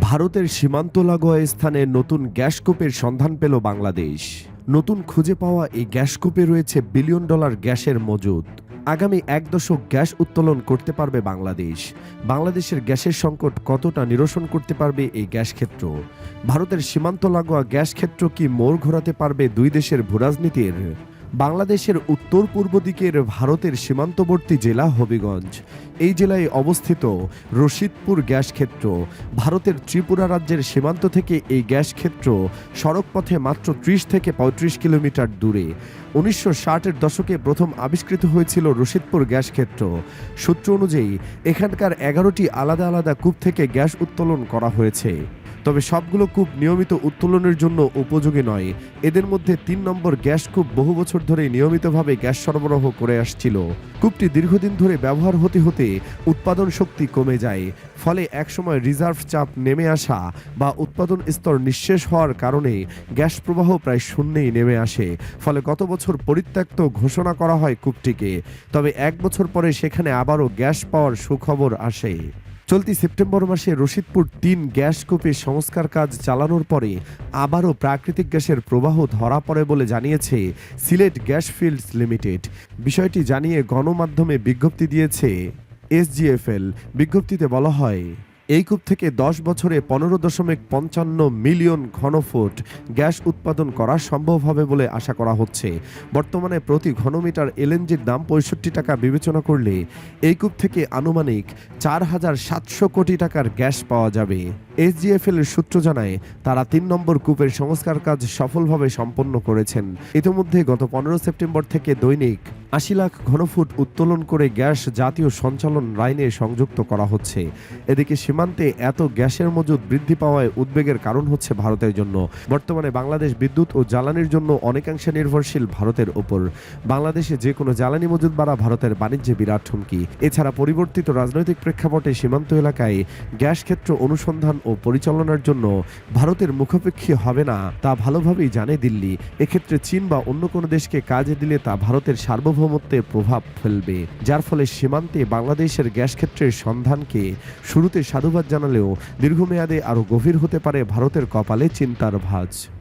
ভারতের সীমান্ত লাগোয়া স্থানে নতুন গ্যাসকূপের সন্ধান পেল বাংলাদেশ। নতুন খুঁজে পাওয়া এই গ্যাসকূপে রয়েছে বিলিয়ন ডলার গ্যাসের মজুদ। আগামী এক দশক গ্যাস উত্তোলন করতে পারবে বাংলাদেশ। বাংলাদেশের গ্যাসের সংকট কতটা নিরসন করতে পারবে এই গ্যাস ক্ষেত্র? ভারতের সীমান্ত লাগোয়া গ্যাস ক্ষেত্র কি মোড় ঘোরাতে পারবে দুই দেশের ভূরাজনীতির? বাংলাদেশের উত্তর পূর্ব দিকের ভারতের সীমান্তবর্তী জেলা হবিগঞ্জ। এই জেলায় অবস্থিত রশিদপুর গ্যাস ক্ষেত্র। ভারতের ত্রিপুরা রাজ্যের সীমান্ত থেকে এই গ্যাস ক্ষেত্র সড়কপথে মাত্র ত্রিশ থেকে পঁয়ত্রিশ কিলোমিটার দূরে। উনিশশো ষাটের দশকে প্রথম আবিষ্কৃত হয়েছিল রশিদপুর গ্যাস ক্ষেত্র। সূত্র অনুযায়ী, এখানকার এগারোটি আলাদা আলাদা কূপ থেকে গ্যাস উত্তোলন করা হয়েছে। তবে সবগুলো কূপ নিয়মিত উত্তোলনের জন্য উপযোগী নয়। এদের মধ্যে তিন নম্বর গ্যাস কূপ বহু বছর ধরে নিয়মিতভাবে গ্যাস সরবরাহ করে আসছিল। কূপটি দীর্ঘদিন ধরে ব্যবহার হতে হতে উৎপাদন শক্তি কমে যায়, ফলে একসময় রিজার্ভ চাপ নেমে আসা বা উৎপাদন স্তর নিঃশেষ হওয়ার কারণে গ্যাস প্রবাহ প্রায় শূন্যেই নেমে আসে, ফলে গত বছর পরিত্যক্ত ঘোষণা করা হয় কূপটিকে। তবে এক বছর পরে সেখানে আবারও গ্যাস পাওয়ার সুখবর আসে। চলতি সেপ্টেম্বর মাসে রশিদপুর তিন গ্যাস কূপে সংস্কার কাজ চালানোর পরে আবারও প্রাকৃতিক গ্যাসের প্রবাহ ধরা পড়ে বলে জানিয়েছে সিলেট গ্যাস ফিল্ডস লিমিটেড। বিষয়টি জানিয়ে গণমাধ্যমে বিজ্ঞপ্তি দিয়েছে এসজিএফএল। বিজ্ঞপ্তিতে বলা হয় এই কূপ থেকে দশ বছরে পনেরো দশমিক পঞ্চান্ন মিলিয়ন ঘনফুট গ্যাস উৎপাদন করা সম্ভব হবে বলে আশা করা হচ্ছে। বর্তমানে প্রতি ঘনমিটার এলএনজির দাম পঁয়ষট্টি টাকা বিবেচনা করলে এই কূপ থেকে আনুমানিক চার হাজার সাতশো কোটি টাকার গ্যাস পাওয়া যাবে। এসজিএফএল এর সূত্র জানায়, তারা তিন নম্বর কূপের সংস্কার কাজ সফলভাবে সম্পন্ন করেছেন। ইতিমধ্যে গত পনেরো সেপ্টেম্বর থেকে দৈনিক আশি লাখ ঘনফুট উত্তোলন করে গ্যাস জাতীয় সঞ্চালন লাইনে সংযুক্ত করা হচ্ছে। এদিকে সীমান্তে এত গ্যাসের মজুদ বৃদ্ধি পাওয়ায় উদ্বেগের কারণ হচ্ছে ভারতের জন্য। বর্তমানে বাংলাদেশ বিদ্যুৎ ও জ্বালানির জন্য অনেকাংশে নির্ভরশীল ভারতের ওপর। বাংলাদেশে যে কোনো জ্বালানি মজুদ বাড়া ভারতের বাণিজ্যে বিরাট হুমকি। এছাড়া পরিবর্তিত রাজনৈতিক প্রেক্ষাপটে সীমান্ত এলাকায় গ্যাস ক্ষেত্র অনুসন্ধান ও পরিচালনার জন্য ভারতের মুখাপেক্ষী হবে না, তা ভালোভাবেই জানে দিল্লি। এক্ষেত্রে চীন বা অন্য কোনো দেশকে কাজে দিলে তা ভারতের সার্বভৌমত্বে প্রভাব ফেলবে, যার ফলে সীমান্তে বাংলাদেশের গ্যাস ক্ষেত্রের সন্ধানকে শুরুতে সাধুবাদ জানালেও দীর্ঘমেয়াদে আরও গভীর হতে পারে ভারতের কপালে চিন্তার ভাঁজ।